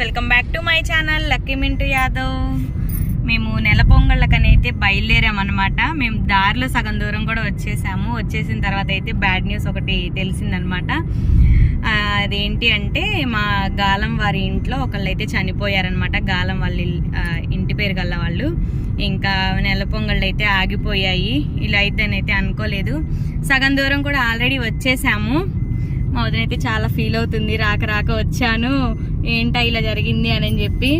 Welcome back to my channel Lucky Mintu Yadav. మేము నెల పొంగళ్ళకనైతే బయలుదేరామన్నమాట. మేము దారిలో సగం దూరం కూడా వచ్చేసాము. వచ్చేసిన తర్వాత అయితే బ్యాడ్ న్యూస్ ఒకటి తెలిసిందనమాట అదేంటి అంటే మా గాలం వారి ఇంట్లో ఒకళ్ళు అయితే చనిపోయారనమాట గాలం వాళ్ళ ఇంటి పేరు గల్ల వాళ్ళు. ఇంకా నెల పొంగళ్ళు అయితే ఆగిపోయాయి. ఇలా అయితే అయితే అనుకోలేదు. సగం దూరం కూడా ఆల్రెడీ వచ్చేసాము. మా వదిన అయితే చాలా ఫీల్ అవుతుంది. రాక రాక వచ్చాను. ఏంటా ఇలా జరిగింది అని చెప్పి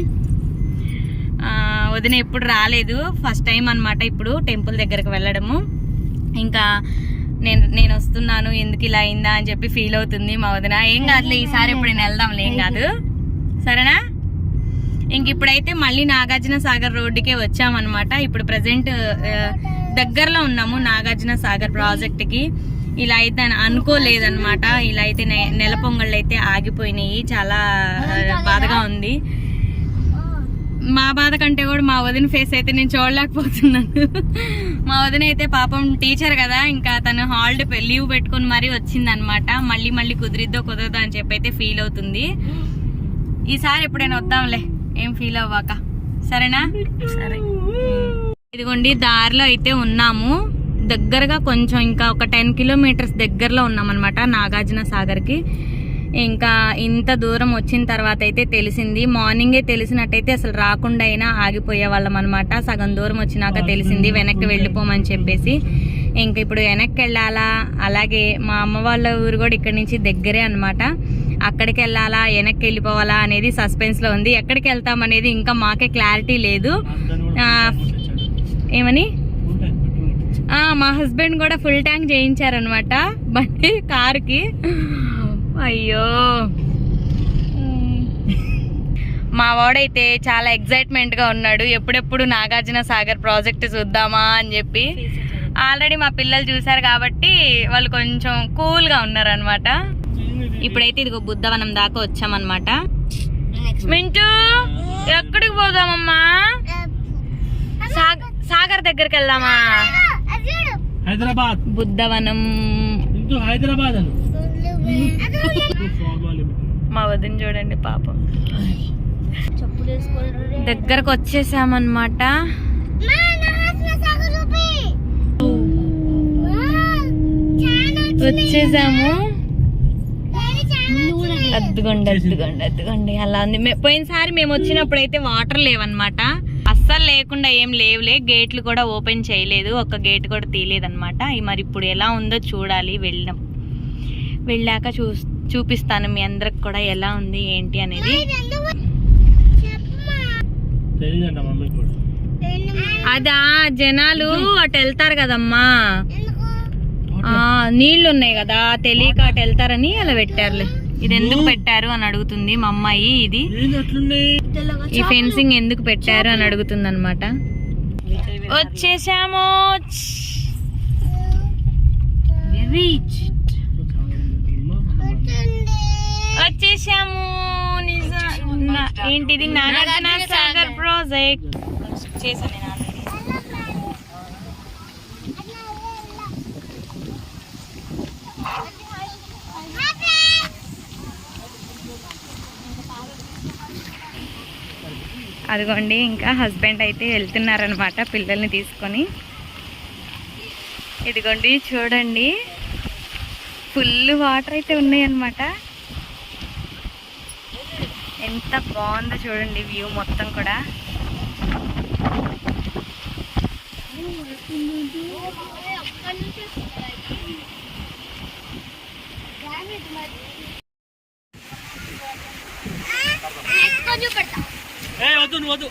వదిన ఎప్పుడు రాలేదు. ఫస్ట్ టైం అన్నమాట ఇప్పుడు టెంపుల్ దగ్గరకు వెళ్ళడము. ఇంకా నేను నేను వస్తున్నాను ఎందుకు ఇలా అయిందా అని చెప్పి ఫీల్ అవుతుంది మా వదిన. ఏం కాదులే ఈసారి ఇప్పుడు నేను వెళ్దాంలే ఏం కాదు. సరేనా? ఇంక ఇప్పుడైతే మళ్ళీ నాగార్జున సాగర్ రోడ్డుకే వచ్చామన్నమాట. ఇప్పుడు ప్రజెంట్ దగ్గరలో ఉన్నాము నాగార్జున సాగర్ ప్రాజెక్ట్కి ఇలా అయితే అనుకోలేదన్నమాట. ఇలా అయితే నెల పొంగళ్ళు అయితే ఆగిపోయినాయి. చాలా బాధగా ఉంది. మా బాధ కంటే కూడా మా వదిన ఫేస్ అయితే నేను చూడలేకపోతున్నాను. మా వదిన అయితే పాపం టీచర్ కదా ఇంకా తను హాలిడే లీవ్ పెట్టుకొని మరీ వచ్చిందనమాట మళ్ళీ మళ్ళీ కుదిరిద్దో కుదరదో అని చెప్పి అయితే ఫీల్ అవుతుంది. ఈసారి ఎప్పుడైనా వద్దాంలే. ఏం ఫీల్ అవ్వాక. సరేనా? సరే. ఇదిగోండి దారిలో అయితే ఉన్నాము. దగ్గరగా కొంచెం ఇంకా ఒక టెన్ కిలోమీటర్స్ దగ్గరలో ఉన్నామన్నమాట నాగార్జున సాగర్కి. ఇంకా ఇంత దూరం వచ్చిన తర్వాత అయితే తెలిసింది. మార్నింగే తెలిసినట్టయితే అసలు రాకుండా అయినా ఆగిపోయే వాళ్ళం అనమాట సగం దూరం వచ్చినాక తెలిసింది వెనక్కి వెళ్ళిపోమని చెప్పేసి. ఇంక ఇప్పుడు వెనక్కి వెళ్ళాలా అలాగే మా అమ్మ వాళ్ళ ఊరు కూడా ఇక్కడ నుంచి దగ్గరే అన్నమాట. అక్కడికి వెళ్ళాలా? వెనక్కి వెళ్ళిపోవాలా? అనేది సస్పెన్స్లో ఉంది. ఎక్కడికి వెళ్తాం అనేది ఇంకా మాకే క్లారిటీ లేదు. ఏమని? మా హస్బెండ్ కూడా ఫుల్ ట్యాంక్ చేయించారనమాట బండి కారుకి. అయ్యో. మా వాడైతే చాలా ఎక్సైట్మెంట్గా ఉన్నాడు. ఎప్పుడెప్పుడు నాగార్జున సాగర్ ప్రాజెక్ట్ చూద్దామా అని చెప్పి. ఆల్రెడీ మా పిల్లలు చూసారు కాబట్టి వాళ్ళు కొంచెం కూల్గా ఉన్నారనమాట ఇప్పుడైతే ఇదిగో బుద్ధవనం దాకా వచ్చామన్నమాట. మింటూ ఎక్కడికి పోదామమ్మా? సాగ- సాగర్ దగ్గరికి వెళ్దామా? హైదరాబాద్. బుద్ధవనం. ఇంటూ హైదరాబాద్ అను. మా వదిన చూడండి పాపం. దగ్గరకు వచ్చేసామన్నమాట వచ్చేసాము. అద్దుగండి అద్దుగండి అద్దుగండి అలా ఉంది. మే- పోయినసారి మేము వచ్చినప్పుడు అయితే వాటర్ లేవన్నమాట. అస్సలు లేకుండా ఏం లేవులే. గేట్లు కూడా ఓపెన్ చేయలేదు. ఒక్క గేట్ కూడా తీయలేదు అనమాట మరి ఇప్పుడు ఎలా ఉందో చూడాలి వెళ్ళడం వెళ్ళాక చూ చూపిస్తాను మీ అందరికి కూడా ఎలా ఉంది ఏంటి అనేది. అదా జనాలు అటు వెళ్తారు కదమ్మా. ఆ నీళ్ళు ఉన్నాయి కదా తెలియక అటు వెళ్తారని అలా పెట్టారులే. ఇది ఎందుకు పెట్టారు అని అడుగుతుంది మా అమ్మాయి ఇది. ఈ ఫెన్సింగ్ ఎందుకు పెట్టారు అని అడుగుతుంది అనమాట వచ్చేసాము. వచ్చేసాము. ఏంటిది? నాగార్జున సాగర్ ప్రాజెక్ట్. చేశాను అదిగోండి ఇంకా హస్బెండ్ అయితే వెళ్తున్నారనమాట పిల్లల్ని తీసుకొని. ఇదిగోండి చూడండి. ఫుల్ వాటర్ అయితే ఉన్నాయన్నమాట. ఎంత బాగుందో చూడండి వ్యూ మొత్తం కూడా ఏ వద్దు.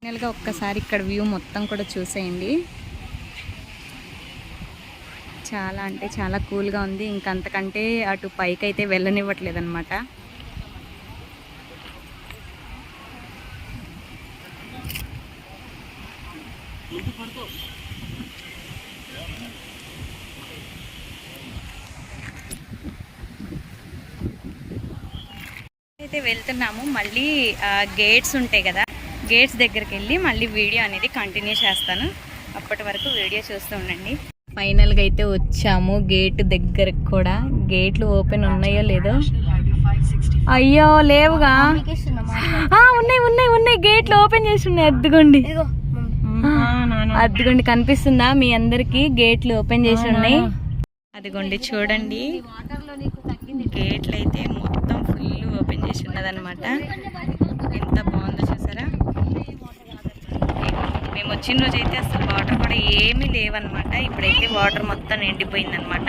ఫైనల్గా ఒక్కసారి ఇక్కడ వ్యూ మొత్తం కూడా చూసేయండి. చాలా అంటే చాలా కూల్గా ఉంది. ఇంకంతకంటే అటు పైకి అయితే వెళ్ళనివ్వట్లేదు అనమాట అయితే వెళ్తున్నాము మళ్ళీ గేట్స్ ఉంటాయి కదా గేట్స్ దగ్గరికి వెళ్ళి మళ్ళీ వీడియో అనేది కంటిన్యూ చేస్తాను. అప్పటి వరకు వీడియో చూస్తూ ఉండండి. ఫైనల్గా అయితే వచ్చాము గేట్ దగ్గరకు కూడా. గేట్లు ఓపెన్ ఉన్నాయో లేదో? అయ్యో లేవుగా. ఆ, ఉన్నాయి ఉన్నాయి ఉన్నాయి. గేట్లు ఓపెన్ చేసి ఉన్నాయి. అద్దుకోండి అదిగోండి కనిపిస్తుందా? మీ అందరికి గేట్లు ఓపెన్ చేసి ఉన్నాయి. అదిగోండి చూడండి. గేట్లు అయితే మొత్తం చేసి ఉన్నదన్నమాట ఎంత బాగుందో చూసారా? మేము వచ్చిన రోజు అయితే అసలు వాటర్ కూడా ఏమీ లేవన్నమాట ఇప్పుడైతే వాటర్ మొత్తం నిండిపోయిందనమాట.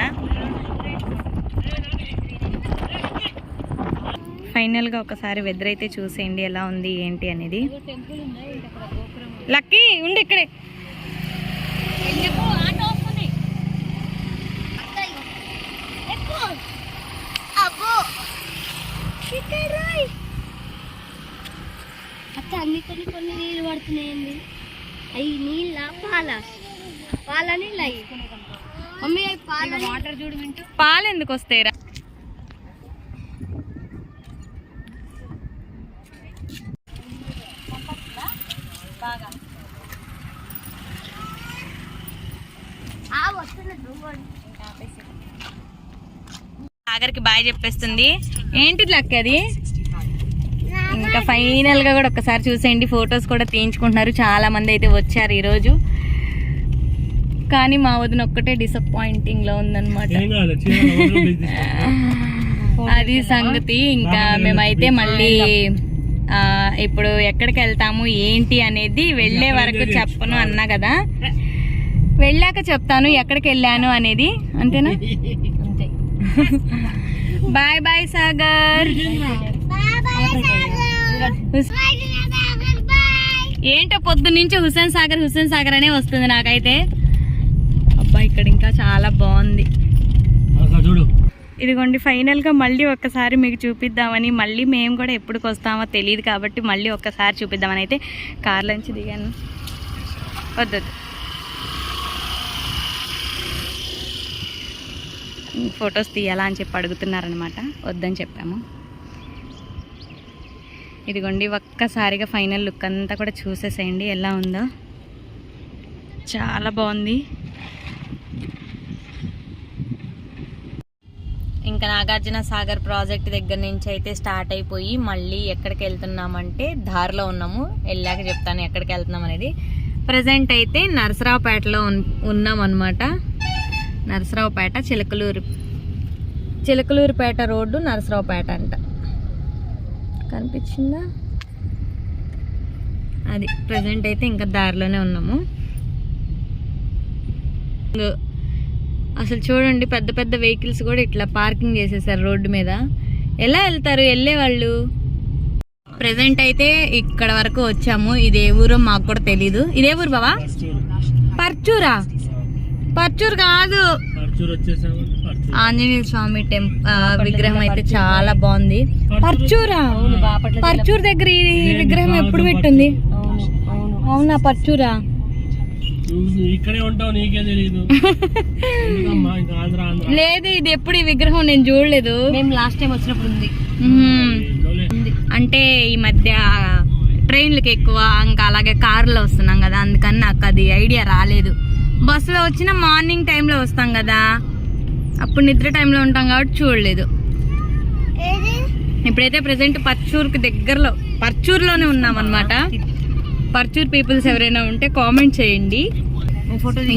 ఫైనల్గా ఒకసారి వెదర్ అయితే చూసేయండి ఎలా ఉంది ఏంటి అనేది. లక్కీ ఉండి ఇక్కడే. పడుతున్నాయండి. అవి నీళ్ళ పాల. పాల నీళ్ళు అవి మమ్మీ అవి పాల వాటర్ చూడు వింటూ. పాలు ఎందుకు వస్తాయిరా ఆ వస్తున్నది సాగర్కి బాయ్ చెప్పేస్తుంది. ఏంటిది లక్క అది? ఇంకా ఫైనల్గా కూడా ఒకసారి చూసేయండి. ఫొటోస్ కూడా తీయించుకుంటున్నారు. చాలా మంది అయితే వచ్చారు ఈ రోజు కానీ మా వదిన ఒక్కటే డిసప్పాయింటింగ్లో ఉందన్నమాట. అది సంగతి. ఇంకా మేమైతే మళ్ళీ ఇప్పుడు ఎక్కడికి వెళ్తాము ఏంటి అనేది వెళ్ళే వరకు చెప్పను అన్నా కదా. వెళ్ళాక చెప్తాను ఎక్కడికి వెళ్ళాను అనేది. అంతేనా? Bye bye Sagar. ఏంటో పొద్దు నుంచి హుసేన్ సాగర్ హుసేన్ సాగర్ అనే వస్తుంది నాకైతే. అబ్బా ఇక్కడ ఇంకా చాలా బాగుంది. చూడు. ఇదిగోండి ఫైనల్గా మళ్ళీ ఒక్కసారి మీకు చూపిద్దామని మళ్ళీ మేము కూడా ఎప్పుడుకి వస్తామో తెలియదు కాబట్టి మళ్ళీ ఒక్కసారి చూపిద్దామని అయితే కార్లోంచి దిగాను. వద్దొద్దు ఫొటోస్ తీయాలా అని చెప్పి అడుగుతున్నారనమాట వద్దని చెప్పాము. ఇదిగోండి ఒక్కసారిగా ఫైనల్ లుక్ అంతా కూడా చూసేసేయండి ఎలా ఉందో. చాలా బాగుంది. ఇంకా నాగార్జున సాగర్ ప్రాజెక్ట్ దగ్గర నుంచి అయితే స్టార్ట్ అయిపోయి మళ్ళీ ఎక్కడికి వెళ్తున్నామంటే దారిలో ఉన్నాము. వెళ్ళాక చెప్తాను ఎక్కడికి వెళ్తున్నాం అనేది. ప్రజెంట్ అయితే నరసరావుపేటలో ఉన్- ఉన్నాం అనమాట నరసరావుపేట చిలకలూరు. చిలకలూరుపేట రోడ్డు నరసరావుపేట అంట. కనిపించిందా? అది ప్రజెంట్ అయితే ఇంకా దారిలోనే ఉన్నాము. అసలు చూడండి పెద్ద పెద్ద వెహికల్స్ కూడా ఇట్లా పార్కింగ్ చేసేసారు రోడ్డు మీద. ఎలా వెళ్తారు? వెళ్ళే వాళ్ళు? ప్రెసెంట్ అయితే ఇక్కడ వరకు వచ్చాము. ఇది ఊరో మాకు కూడా తెలీదు. ఇదే ఊరు బావా? పర్చూరు. పర్చూరా? కాదు. ఆంజనేయ స్వామి టెంప్ ఆ, విగ్రహం అయితే చాలా బాగుంది. పర్చూరా? పర్చూర్ దగ్గర ఈ విగ్రహం ఎప్పుడు పెట్టింది? అవునా పర్చూరా? ఇక్కడే ఉంటావు నీకే తెలియదు లేదు ఇది ఎప్పుడు ఈ విగ్రహం నేను చూడలేదు. మేము లాస్ట్ టైం వచ్చినప్పుడు ఉంది. అంటే ఈ మధ్య ట్రైన్లకి ఎక్కువ ఇంకా అలాగే కార్లో వస్తున్నాం కదా అందుకని నాకు అది ఐడియా రాలేదు. బస్సులో వచ్చిన మార్నింగ్ టైంలో వస్తాం కదా. అప్పుడు నిద్ర టైంలో ఉంటాం కాబట్టి చూడలేదు. ఇప్పుడైతే ప్రజెంట్ పర్చూర్కి దగ్గరలో పర్చూర్లోనే ఉన్నాం అనమాట పర్చూర్ పీపుల్స్ ఎవరైనా ఉంటే కామెంట్ చేయండి.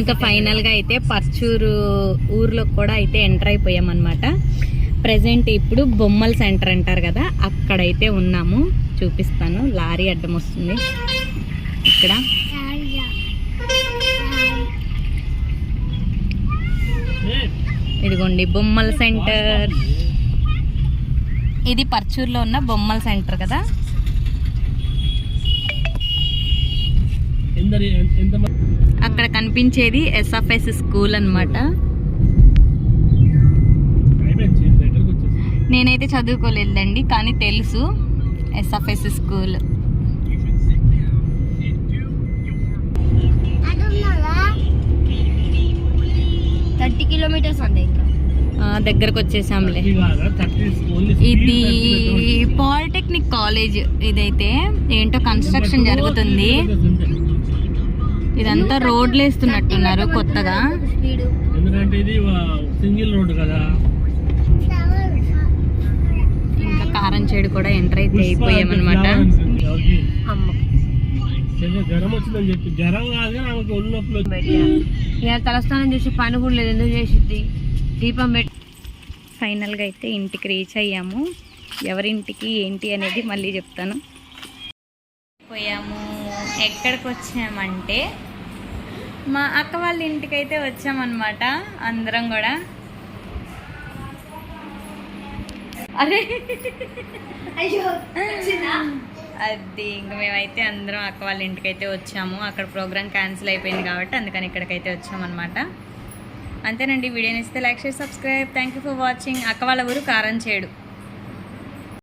ఇంకా ఫైనల్గా అయితే పర్చూరు ఊర్లో కూడా అయితే ఎంటర్ అయిపోయాం అనమాట ప్రెసెంట్ ఇప్పుడు బొమ్మల సెంటర్ అంటారు కదా అక్కడైతే ఉన్నాము. చూపిస్తాను. లారీ అడ్డం వస్తుంది. ఇక్కడ. ఇదిగోండి బొమ్మల సెంటర్. ఇది పర్చూర్లో ఉన్న బొమ్మల సెంటర్ కదా? అక్కడ కనిపించేది ఎస్ఎఫ్ఎస్ స్కూల్ వచ్చేసి నేనైతే చదువుకోలేదండి కానీ తెలుసు ఎస్ఎఫ్ఎస్ స్కూల్. థర్టీ కిలోమీటర్స్ అండి దగ్గరకు వచ్చేసాంలే ఇది పాలిటెక్నిక్ కాలేజ్ ఇదైతే ఏంటో కన్స్ట్రక్షన్ జరుగుతుంది. ఇదంతా రోడ్లు వేస్తున్నట్టున్నారు కొత్తగా. స్పీడ్ ఎందుకంటే ఇది సింగిల్ రోడ్ కదా. ఇంకా కారం చెడు కూడా ఎంటర్ అయితే అయిపోయామన్నమాట. తలస్నానం చేసి పని కూడా లేదు. ఎందుకు చేసిద్ది? దీపం పెట్టి ఫైనల్గా అయితే ఇంటికి రీచ్ అయ్యాము. ఎవరింటికి ఏంటి అనేది మళ్ళీ చెప్తాను. పోయాము. ఎక్కడికి వచ్చామంటే మా అక్క వాళ్ళ ఇంటికి అయితే వచ్చామన్నమాట అందరం కూడా. అరే! అయ్యో అది ఇంక మేమైతే అందరం అక్క వాళ్ళ ఇంటికి అయితే వచ్చాము. అక్కడ ప్రోగ్రామ్ క్యాన్సిల్ అయిపోయింది కాబట్టి అందుకని ఇక్కడికైతే వచ్చామన్నమాట. అంతేనండి. వీడియోని ఇస్తే లైక్ చేసి subscribe. Thank you for watching అక్క వాళ్ళ ఊరు కారం చేడు